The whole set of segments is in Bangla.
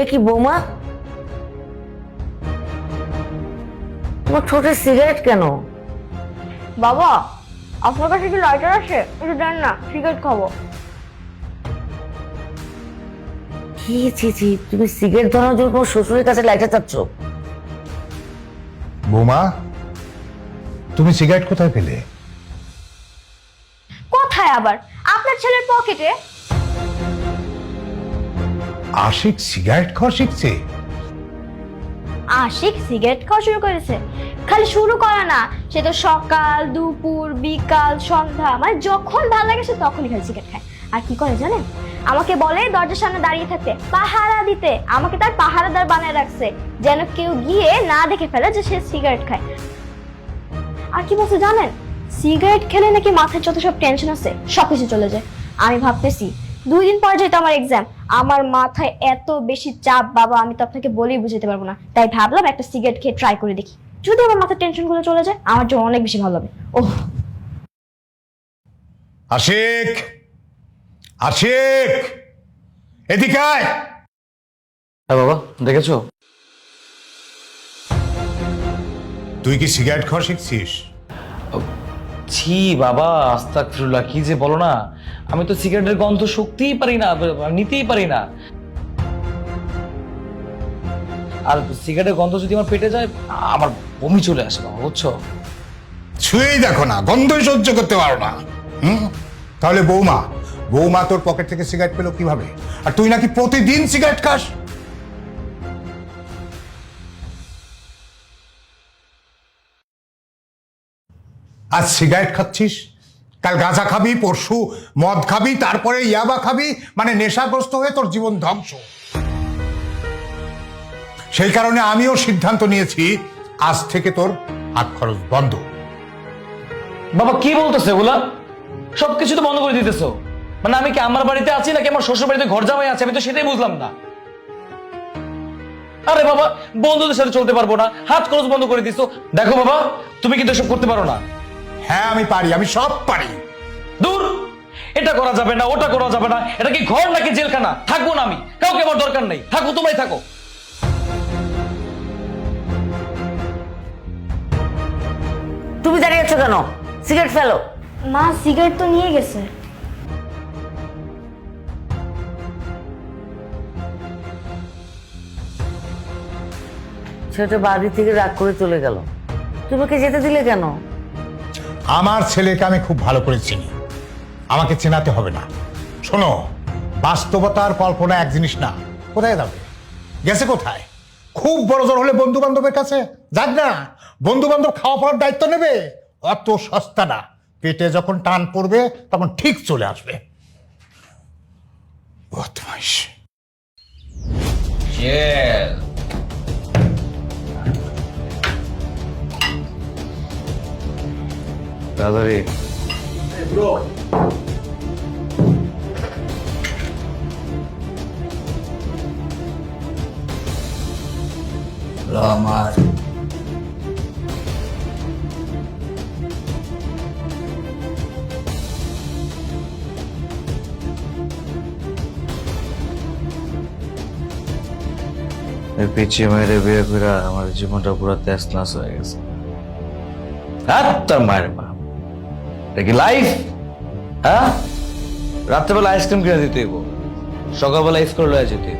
এ কি বৌমা? তোমার ঠোঁটে সিগারেট কেন? বাবা আপনার কাছে কি লাইটার আছে? একটু দেন না সিগারেট খাব। কি ছি ছি তুমি সিগারেট ধরানোর জন্য তোমার শ্বশুরের কাছে লাইটার চাচ্ছ? বৌমা তুমি সিগারেট কোথায় পেলে? কোথায় আবার? আপনার ছেলের পকেটে আশিক সিগারেট খাওয়া শিখছে? আশিক সিগারেট খাওয়া শুরু করেছে। খালি শুরু করে না, সে তো সকাল, দুপুর, বিকাল, সন্ধ্যা মানে যখন ভালো লাগে সে তখনই খালি সিগারেট খায়। আর কি করে জানেন? আমাকে বলে দরজার সামনে দাঁড়িয়ে থাকতে, পাহারা দিতে। আমাকে তার পাহারাদার বানিয়ে রাখছে, যেন কেউ গিয়ে না দেখে ফেলে যে সে সিগারেট খায়। আর কি বলছে জানেন? সিগারেট খেলে নাকি মাথায় যত সব টেনশন আছে, সব কিছু চলে যায়। আমি ভাবতেছি, দুই দিন পর যেহেতু আমার এক্সাম আমার মাথায় এত বেশি চাপ বাবা আমি তো আপনাকে বলেই বুঝাতে পারব না। তাই ভাবলাম একটা সিগারেট খেয়ে ট্রাই করে দেখি। যদি আমার মাথার টেনশনগুলো চলে যায় আমার জন্য অনেক বেশি ভালো হবে। ওহ। আশিক! আশিক! এদিকে আয়! হ্যাঁ বাবা দেখেছ? তুই কি সিগারেট খাওয়া শিখছিস? ছি বাবা আস্তাক ফিরুল্লাহ কি যে বলো না? আমি তো সিগারেটের গন্ধ শুকতেই পারি না, নিতেই পারি না। আর সিগারেটের গন্ধ যদি আমার পেটে যায়, আমার বমি চলে আসে বাবা, বুঝছ? ছুঁয়েই দেখো না, গন্ধই সহ্য করতে পারো না। হুম? তাহলে বৌমা বৌমা তোর পকেট থেকে সিগারেট পেল কীভাবে? আর তুই নাকি প্রতিদিন সিগারেট খাস? আজ সিগারেট খাচ্ছিস? কাল গাঁজা খাবি, পরশু মদ খাবি, তারপরে ইয়াবা খাবি মানে নেশাগ্রস্ত হয়ে তোর জীবন ধ্বংস। সেই কারণে আমিও সিদ্ধান্ত নিয়েছি, আজ থেকে তোর হাত খরচ বন্ধ। বাবা, কি বলতেছে এগুলা সবকিছু তো বন্ধ করে দিতেছো। মানে আমি কি আমার বাড়িতে আছি নাকি আমার শ্বশুর বাড়িতে ঘর জামাই আছে? আমি তো সেটাই বুঝলাম না। আরে বাবা, বন্ধুদের সাথে চলতে পারব না। হাত খরচ বন্ধ করে দিছো। দেখো বাবা, তুমি কিন্তু এসব করতে পারো না। হ্যাঁ আমি পারি আমি সব পারি। দূর! এটা করা যাবে না ওটা করা যাবে না। এটা কি ঘর নাকি জেলখানা? থাকব না আমি। কাউকে আমার দরকার নেই। থাকো তোমরাই থাকো। তুমি দাঁড়িয়ে আছো কেন? সিগারেট ফেলো। মা সিগারেট তো নিয়ে গেছে। ছেলেটা বাড়ি থেকে রাগ করে চলে গেল। তুমি ওকে যেতে দিলে কেন? আমার ছেলেকে আমি খুব ভালো করে চিনি। আমাকে চেনাতে হবে না। শোনো, বাস্তবতার কল্পনা এক জিনিস না। কোথায় যাবে? গেছে কোথায়? খুব বড় জোর হলে বন্ধু বান্ধবের কাছে? যাক না বন্ধু বান্ধব খাওয়া পড়ার দায়িত্ব নেবে? অত সস্তা না। পেটে যখন টান পড়বে, তখন ঠিক চলে আসবে। বদমাইশ। তাড়াতাড়ি। আমার। পিছিয়ে মেয়েরে বিয়ে করে আমার জীবনটা পুরো নাস হয়ে গেছে। আর তার মায়ের মা কি লাইফ হ্যাঁ? রাত্রেবেলা আইসক্রিম কিনে দিতে হইব। সকালবেলা স্কুল লয়ে যেতে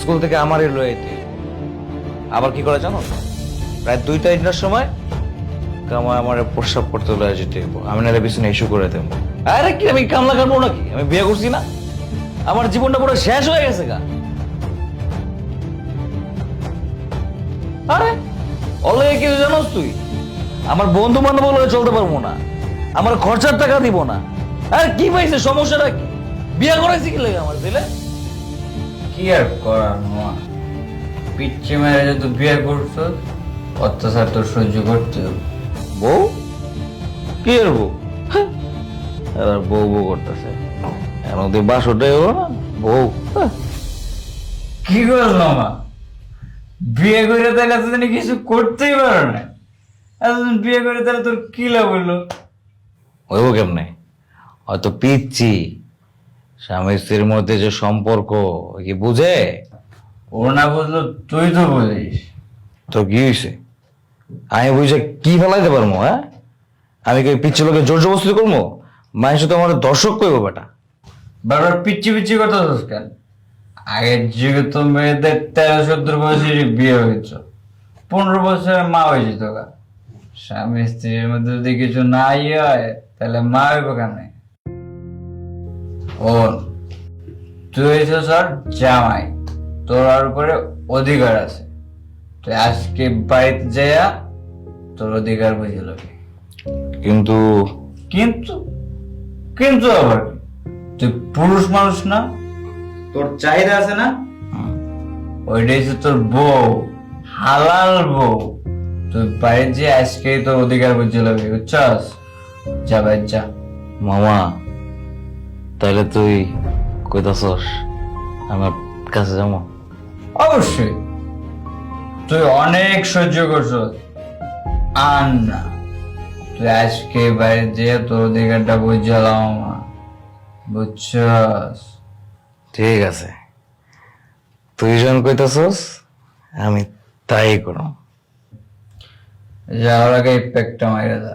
স্কুল থেকে আমারই লয়ে যেতে আবার কি করে জানো? প্রায় দুইটা তিনটার সময় কামায় আমার প্রস্রাব করতে লয়ে যেতে হইব। আমি নাহলে পিছনে ইস্যু করে দেবো। আরে কি, আমি কামলা কাটবো নাকি? আমি বিয়ে করছি না? আমার জীবনটা পুরো শেষ হয়ে গেছে গা। আরে অলরে কি জানোস তুই? আমার বন্ধু বান্ধব হলে চলতে পারব না। আমার খরচার টাকা দিব না। আর কি পাইছে সমস্যাটা কি? বিয়ে করাইছি কি লাগে আমার ছেলে? কি আর করার মামা পিচ্ছে মেরে যত বিয়ে করছ অত্যাচার তো সহ্য করতে। বউ? কি আর বউ? হ্যাঁ। এবার বউ বউ করতেছে। এখন তুই বাসটাই হলো না বউ। হ্যাঁ। কি করল মা? বিয়ে করে তাহলে এতদিনে কিছু করতেই পারো না। এতদিন বিয়ে করে তাহলে তোর কি লাভ হলো? হইব কেমনে হয়তো পিচ্ছি স্বামী স্ত্রীর মধ্যে যে সম্পর্ক কি বুঝে? ও না বুঝলো তুই তো বুঝিস। তো কি হয়েছে আমি বুঝে কি ফেলাইতে পারব হ্যাঁ? আমি কি পিচ্ছি লোকে জোর জবস্তি করব? মানুষ তো আমার দর্শক কইব বেটা? বারবার পিচ্ছি পিচ্ছি কথা কেন? আগের যুগে তো মেয়েদের তেরো চোদ্দ বছর বিয়ে হয়েছে। পনেরো বছরে মা হয়ে যেত স্বামী স্ত্রীর মধ্যে যদি কিছু না ইয়ে হয় তাহলে মা হইব কেন ও তুই হয়েছ স্যার জামাই তোর আর উপরে অধিকার আছে। তুই আজকে বাড়িতে যাইয়া তোর অধিকার বুঝে লবি। কিন্তু কিন্তু? কিন্তু আবার তুই পুরুষ মানুষ না তোর চাহিদা আছে না? ওইটাই হচ্ছে তোর বউ হালাল বউ। তুই বাইরে যে আজকেই তোর অধিকার বুঝে লবি বুঝছস? যা ভাই যা। মামা তাহলে তুই কইতাছস আমার কাছে যাব। অবশ্যই। তুই অনেক সহ্য করছ আর না তুই আজকে বাইরে যে তোর অধিকারটা বুঝালাম মা বুঝছস? ঠিক আছে। তুই যখন কইতাছস আমি তাই করো যাওয়ার আগে প্যাকটা মাইরে দা।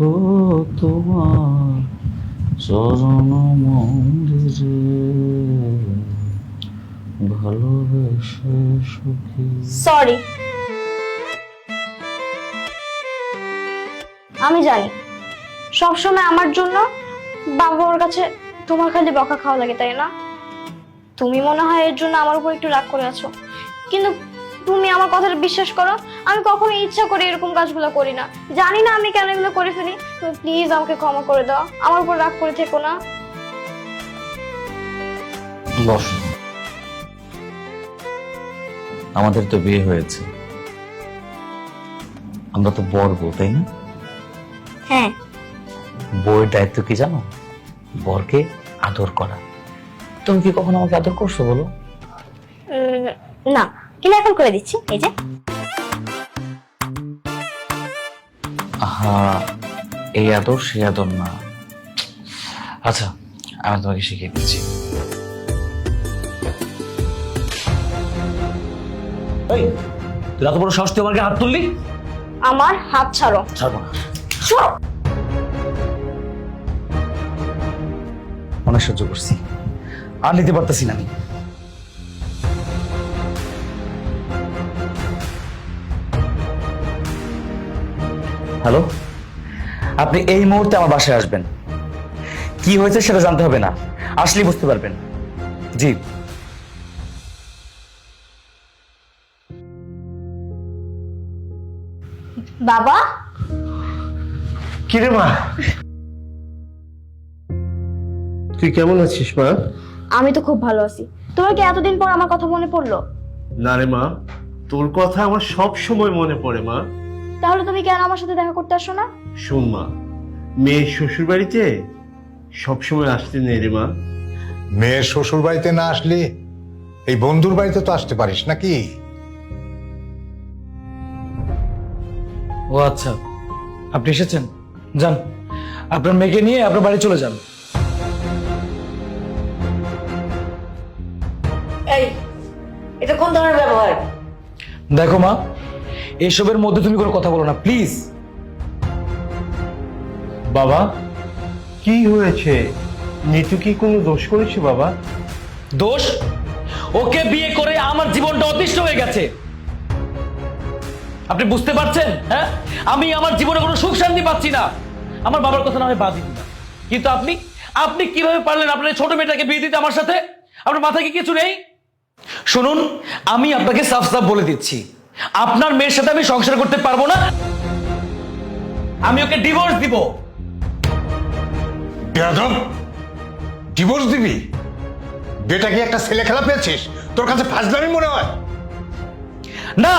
লিখো তোমার চরণ মন্দিরে। ভালোবেসে সুখী। সরি আমি জানি। সবসময় আমার জন্য বাবা ওর কাছে তোমার খালি বকা খাওয়া লাগে, তাই না? তুমি মনে হয় এর জন্য আমার উপর একটু রাগ করে আছো। কিন্তু তুমি আমার কথাটা বিশ্বাস করো? আমি কখনো ইচ্ছা করে এরকম কাজগুলো করি না। জানি না আমি কেন এগুলো করে ফেলি। তুমি প্লিজ আমাকে ক্ষমা করে দাও। আমার উপর রাগ করে থেকো না। বস। আমাদের তো বিয়ে হয়েছে। আমরা তো বর বউ তাই না? হ্যাঁ। বউয়ের দায়িত্ব কি জানো? বরকে আদর করা। তুমি কি কখনো আমাকে আদর করছ বলো? না। কিন্তু এখন করে দিচ্ছি এই যে। হ্যাঁ এই আদর সেই আদর না। আচ্ছা আমি তোমাকে শিখিয়ে দিচ্ছি। এই তুই এত বড় সাহস তুই আমাকে হাত তুললি? আমার হাত ছাড়ো। ছাড়বো না। ছাড়ো অনেক সহ্য করছি। আর নিতে পারতেছি না আমি। হ্যালো আপনি এই মুহূর্তে আমার বাসায় আসবেন। কি হয়েছে সেটা জানতে হবে না। আসলেই বুঝতে পারবেন। জি। বাবা? কিরে মা? তুই কেমন আছিস মা? আমি তো খুব ভালো আছি। তোমার কি এতদিন পর আমার কথা মনে পড়ল? না রে মা তোর কথা আমার সব সময় মনে পড়ে মা। তাহলে তুমি কেন আমার সাথে দেখা করতে আসো না? শোন মা মেয়ের শ্বশুর বাড়িতে সবসময় আসতে নেই রে মা। মেয়ের শ্বশুর বাড়িতে না আসলে এই বন্ধুর বাড়িতে তো আসতে পারিস নাকি? ও আচ্ছা আপনি এসেছেন? যান আপনার মেয়েকে নিয়ে আপনার বাড়ি চলে যান। এই এটা কোন ধরনের ব্যবহার? দেখো মা এসবের মধ্যে তুমি কোনো কথা বলো না প্লিজ বাবা? কি হয়েছে? নিতু কি কোনো দোষ করেছে বাবা? দোষ? ওকে বিয়ে করে আমার জীবনটা অতিষ্ঠ হয়ে গেছে। আপনি বুঝতে পারছেন হ্যাঁ? আমি আমার জীবনে কোনো সুখ শান্তি পাচ্ছি না। আমার বাবার কথা না হয় বাদই দিলাম। কিন্তু আপনি আপনি কীভাবে পারলেন আপনার ছোট মেয়েটাকে বিয়ে দিতে আমার সাথে? আপনার মাথায় কি কিছু নেই? শুনুন আমি আপনাকে সাফ সাফ বলে দিচ্ছি। আপনার মেয়ের সাথে আমি সংসার করতে পারব না। আমি ওকে ডিভোর্স দিব। বেয়াদব ডিভোর্স দিবি? বেটা কি একটা ছেলে খেলা পেয়েছিস? তোর কাছে ফাজলামি মনে হয়? না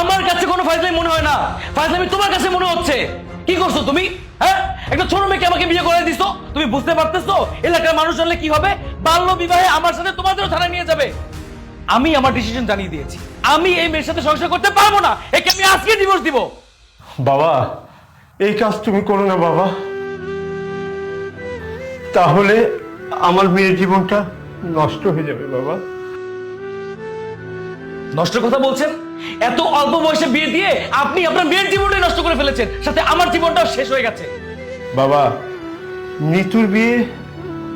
আমার কাছে কোনো ফাইজলামি মনে হয় না। ফাইজলামি তোমার কাছে মনে হচ্ছে। কি করছ তুমি? হ্যাঁ? একটা ছোট মেয়েকে আমাকে বিয়ে করে দিছো? তুমি বুঝতে পারতেছো? এলাকার মানুষ জানলে কি হবে? বাল্য বিবাহে আমার সাথে তোমাদেরও থানায় নিয়ে যাবে। আমি আমার ডিসিশন জানিয়ে দিয়েছি। আমি এই মেয়ের সাথে সংসার করতে পারব না। একে আমি আজকে ডিভোর্স দিব। বাবা এই কাজ তুমি করো না বাবা। তাহলে আমার মেয়ের জীবনটা নষ্ট হয়ে যাবে বাবা। নষ্টের কথা বলছেন? এত অল্প বয়সে বিয়ে দিয়ে আপনি আপনার মেয়ের জীবনটাই নষ্ট করে ফেলেছেন। সাথে আমার জীবনটাও শেষ হয়ে গেছে। বাবা নিতুর বিয়ে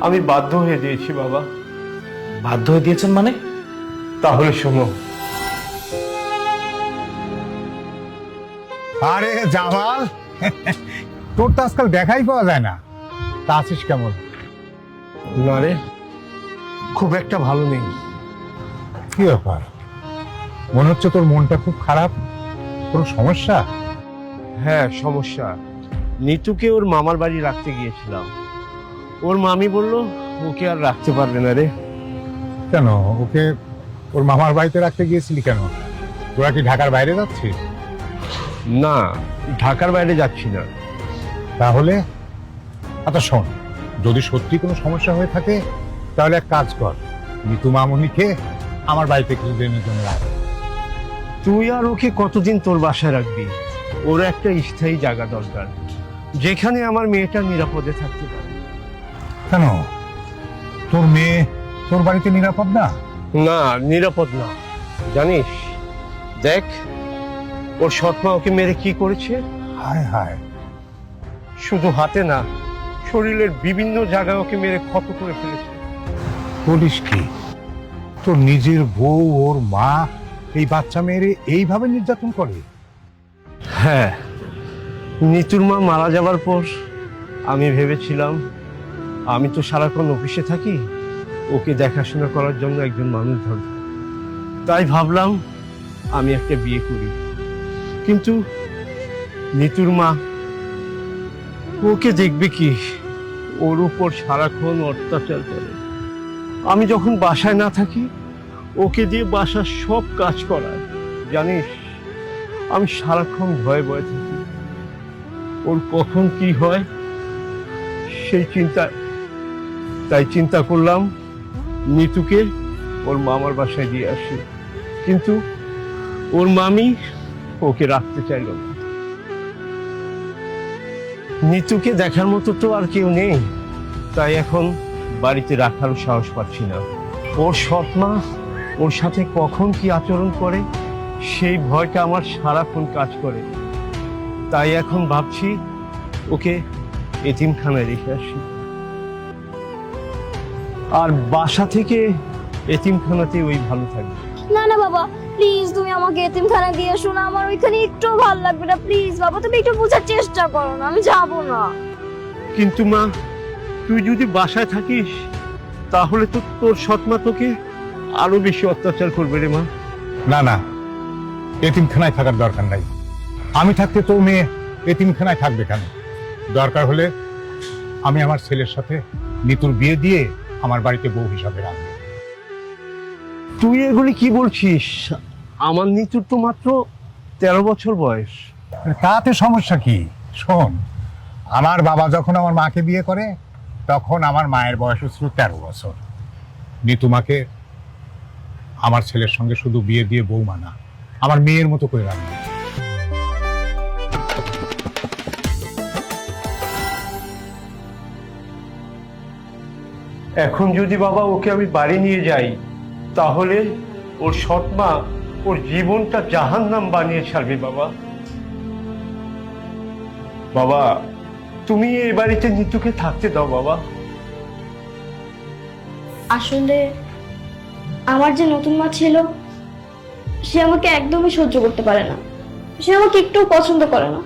আমি বাধ্য হয়ে দিয়েছি বাবা। বাধ্য হয়ে দিয়েছেন মানে? তাহলে শোনো। আরে জামাল তোর তো আজকাল দেখাই পাওয়া যায় না। তা আছিস কেমন? না রে খুব একটা ভালো নেই। কি ব্যাপার? মনে হচ্ছে তোর মনটা খুব খারাপ? কোনো সমস্যা? হ্যাঁ সমস্যা। নিতুকে ওর মামার বাড়ি রাখতে গিয়েছিলাম। ওর মামি বলল ওকে আর রাখতে পারবে না রে। কেন? ওকে ওর মামার বাড়িতে রাখতে গিয়েছিলি কেন? তোরা কি ঢাকার বাইরে যাচ্ছিস? না ঢাকার বাইরে যাচ্ছি না। তাহলে? আচ্ছা শোন যদি সত্যি কোনো সমস্যা হয়ে থাকে তাহলে এক কাজ কর। নিতু মামনিকে আমার বাড়িতে কিছুদিনের জন্য রাখ। তুই আর ওকে কতদিন তোর বাসায় রাখবি? ওর একটা স্থায়ী জায়গা দরকার যেখানে আমার মেয়েটা নিরাপদে থাকতে পারে। কেন? তোর মেয়ে তোর বাড়িতে নিরাপদ না? না নিরাপদ না। জানিস দেখ ওর সৎমা ওকে মেরে কি করেছে? হায় হায়। শুধু হাতে না শরীরের বিভিন্ন জায়গায় ওকে মেরে ক্ষত করে ফেলেছে। বলিস কি? তোর নিজের বউ ওর মা এই বাচ্চা মেয়েরে এইভাবে নির্যাতন করে? হ্যাঁ নিতুর মা মারা যাবার পর আমি ভেবেছিলাম আমি তো সারাক্ষণ অফিসে থাকি ওকে দেখাশোনা করার জন্য একজন মানুষ ধরব। তাই ভাবলাম আমি একটা বিয়ে করি। কিন্তু নিতুর মা ওকে দেখবে কি? ওর উপর সারাক্ষণ অত্যাচার করে। আমি যখন বাসায় না থাকি, ওকে দিয়ে বাসার সব কাজ করায়। জানিস, আমি সারাক্ষণ ভয়ে ভয়ে থাকি। ওর কখন কি হয়, সেই চিন্তা তাই চিন্তা করলাম নিতুকে ওর মামার বাসায় দিয়ে আসি। কিন্তু ওর মামি ওকে রাখতে চাইল না। নিতুকে দেখার মতো তো আর কেউ নেই। তাই এখন বাড়িতে রাখারও সাহস পাচ্ছি না। ওর সৎ মা ওর সাথে কখন কি আচরণ করে, সেই ভয়টা আমার সারাক্ষণ কাজ করে। তাই এখন ভাবছি ওকে এতিমখানায় রেখে আসি। আর বাসা থেকে এতিমখানাতে ওই ভালো থাকবে। না না বাবা প্লিজ তুমি আমাকে এতিমখানা দিয়ে এসো না। আমার ওইখানে একটু ভালো লাগবে না প্লিজ বাবা তুমি একটু বোঝার চেষ্টা করো না আমি যাব না। কিন্তু মা তুই যদি বাসায় থাকিস তাহলে তো তোর সৎমা তোকে আরও বেশি অত্যাচার করবে রে মা। না না এতিমখানায় থাকার দরকার নাই। আমি থাকতে তো মেয়ে এতিমখানায় থাকবে কেন? দরকার হলে আমি আমার ছেলের সাথে নিতুর বিয়ে দিয়ে আমার বাড়িতে বউ হিসাবে রাখবে। তুই এগুলি কি বলছিস? আমার নিতুর তো মাত্র তেরো বছর বয়স। তাতে সমস্যা কি? শোন আমার বাবা যখন আমার মাকে বিয়ে করে তখন আমার মায়ের বয়স ছিল তেরো বছর। নিতুমাকে আমার ছেলের সঙ্গে শুধু বিয়ে দিয়ে বউ মানা আমার মেয়ের মতো করে রাখবে। এখন যদি বাবা ওকে আমি বাড়ি নিয়ে যাই, তাহলে ওর সৎমা ওর জীবনটা জাহান্নাম বানিয়ে ছাড়বে বাবা। বাবা, তুমি এই বাড়িতে নিতুকে থাকতে দাও বাবা। আসলে আমার যে নতুন মা ছিল, সে আমাকে একদমই সহ্য করতে পারে না। সে আমাকে একটুও পছন্দ করে না।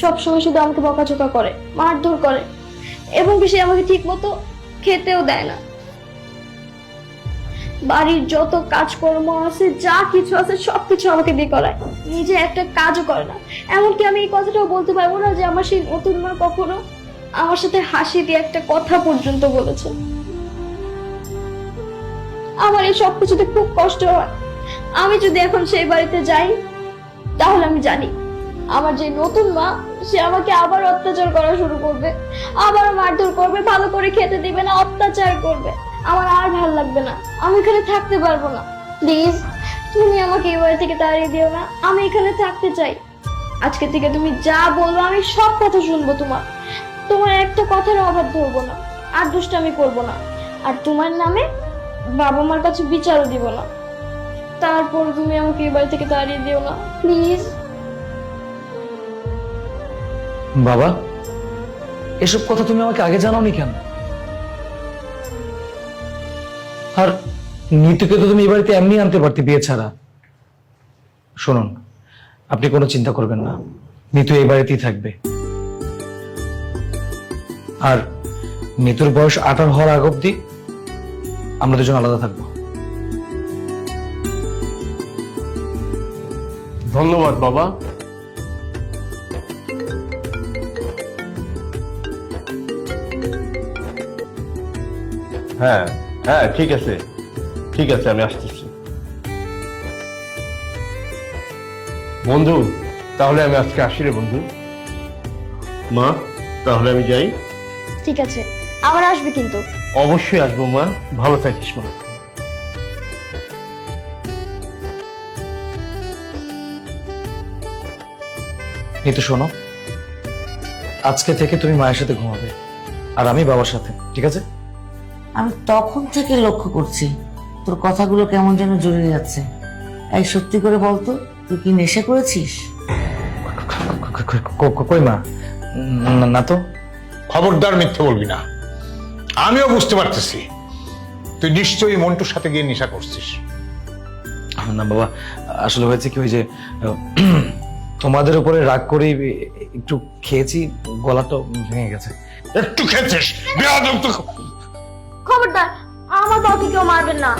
সব সময় শুধু আমাকে বকাঝকা করে, মারধর করে, এবং সে আমাকে ঠিক মতো খেতেও দেয় না। বাড়ির যত কাজকর্ম আছে, যা কিছু আছে, সবকিছু আমাকে দিয়ে করায়। নিজে একটা কাজও করে না। এমনকি আমি এই কথাটাও বলতে পারব না যে আমার সেই নতুন মা কখনো আমার সাথে হাসি দিয়ে একটা কথা পর্যন্ত বলেছে। আমার এই সব কিছুতে খুব কষ্ট হয়। আমি যদি এখন সেই বাড়িতে যাই, তাহলে আমি জানি আমার যে নতুন মা, সে আমাকে আবার অত্যাচার করা শুরু করবে। আবার মারধর করবে, ভালো করে খেতে দিবে না, অত্যাচার করবে। আমার আর ভালো লাগবে না, আমি এখানে থাকতে পারব না। প্লিজ, তুমি আমাকে এই বাড়ি থেকে তাড়িয়ে দিও না, আমি এখানে থাকতে চাই। আজকে থেকে তুমি যা বলব, আমি সব কথা শুনব তোমার। তোমার একটা কথার অভাব ধরবো না, আর দুষ্টামি করব না। আর তোমার নামে বাবা মার কাছে বিচারও দিব না। তারপর তুমি আমাকে এই বাড়ি থেকে তাড়িয়ে দিও না, প্লিজ। বাবা, এসব কথা তুমি আমাকে আগে জানাওনি কেন? আর নিতুকে তো তুমি এই বাড়িতে এমনি আনতে পারতে বিয়ে ছাড়া। শুনুন, আপনি কোনো চিন্তা করবেন না। নিতু এই বাড়িতেই থাকবে। আর নিতুর বয়স আঠারো হওয়ার আগ অব্দি আমরা দুজন আলাদা থাকব। ধন্যবাদ বাবা। হ্যাঁ হ্যাঁ ঠিক আছে। ঠিক আছে আমি আসতেছি। বন্ধু তাহলে আমি আজকে আসি রে বন্ধু। মা তাহলে আমি যাই। ঠিক আছে আবার আসবে কিন্তু। অবশ্যই আসব মা। ভালো থাকিস মা। নিতু শোনো আজকে থেকে তুমি মায়ের সাথে ঘুমাবে আর আমি বাবার সাথে ঠিক আছে? আমি তখন থেকে লক্ষ্য করছি তোর কথাগুলো কেমন যেন জড়িয়ে যাচ্ছে। এই সত্যি করে বলতো তুই কি নেশা করেছিস? কই মা? না- তো। খবরদার মিথ্যে বলবি না। আমিও বুঝতে পারতেছি। তুই নিশ্চয়ই মন্টুর সাথে গিয়ে নেশা করছিস। না বাবা আসলে হয়েছে কি ওই যে তোমাদের উপরে রাগ করে একটু খেয়েছি গলা তো ভেঙে গেছে। একটু খেয়েছিস? খবরদার আমার বাবাকে কেউ মারবেন না।